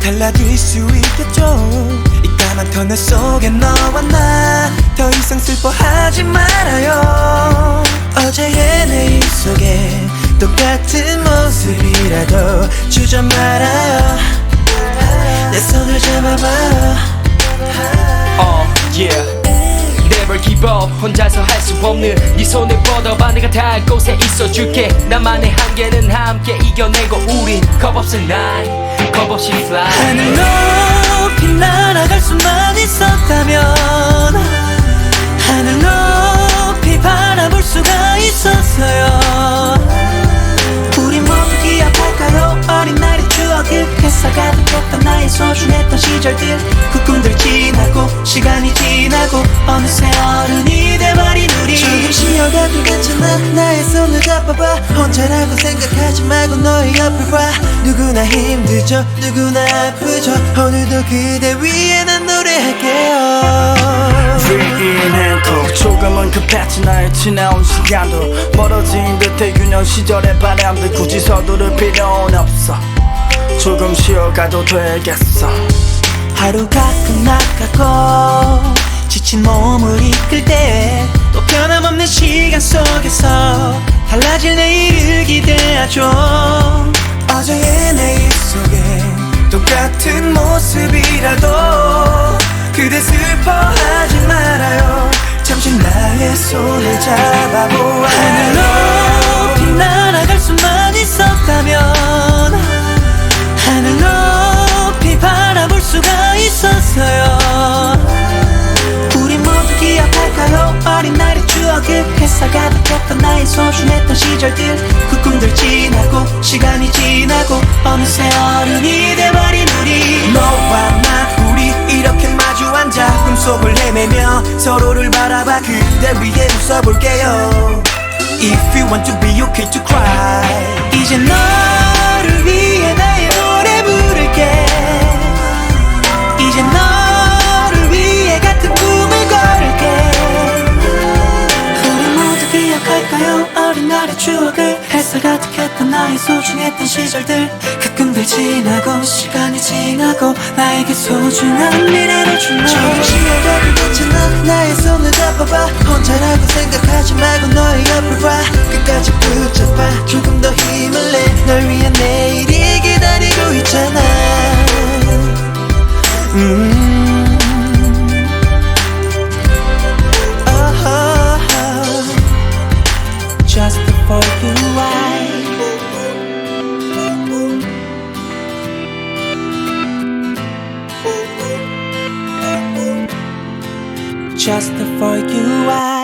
달라질 수 있겠죠. 이 까만 터널 속에 너와 나 더 이상 슬퍼하지 말아요. 어제의 내일 속에 똑같은 모습이라도 주저 말아요. 내 손을 잡아봐요 어, yeah. Never give up. 혼자서 없는 네 손을 뻗어봐 내가 닿을 곳에 있어줄게. 나만의 한계는 함께 이겨내고 우린 겁없을 night 겁없이 fly. 하늘 높이 날아갈 수만 있었다면 하늘 높이 바라볼 수가 있었어요. 우리 모두 기억할까요? 어린 날의 추억을 햇살 가득했던 나의 소중했던 시절들. 그 꿈들 지나고 시간이 지나고 어느새 어른이 조금 쉬어가도 괜찮아. 나의 손을 잡아봐. 혼자라고 생각하지 말고 너의 옆을 봐. 누구나 힘들죠. 누구나 아프죠. 오늘도 그대 위해 난 노래할게요. Free 코 조금은 급했지 나의 지나온 시간도 멀어진 듯해 유년 시절의 바람들 굳이 서두를 필요는 없어. 조금 쉬어가도 되겠어. 하루가 끝나가고 지친 몸을 이끌 때 시간 속에서 달라질 내일을 기대하죠. 어제의 내일 속에 똑같은 모습이라도 그대 슬퍼하지 말아요. 잠시 나의 손을 잡아보아 햇살 가득했던 나의 소중했던 시절들. 그 꿈들 지나고 시간이 지나고 어느새 어른이 돼버린 우리. 너와 나 우리 이렇게 마주 앉아 꿈속을 헤매며 서로를 바라봐 그대 위에 웃어볼게요. If you want to be okay to cry. 이제 너 날의 추억을 햇살 가득했던 나의 소중했던 시절들. 그 꿈들 지나고 시간이 지나고 나에게 소중한 미래를 조금 쉬어가도 괜찮아 나의 손을 잡아봐. 혼자라고 생각하지 말고 너의 옆을 봐. 끝까지 붙잡아. 조금 더 힘을 내 널 위한 내일이 기다리고 있잖아. 음. Just for you I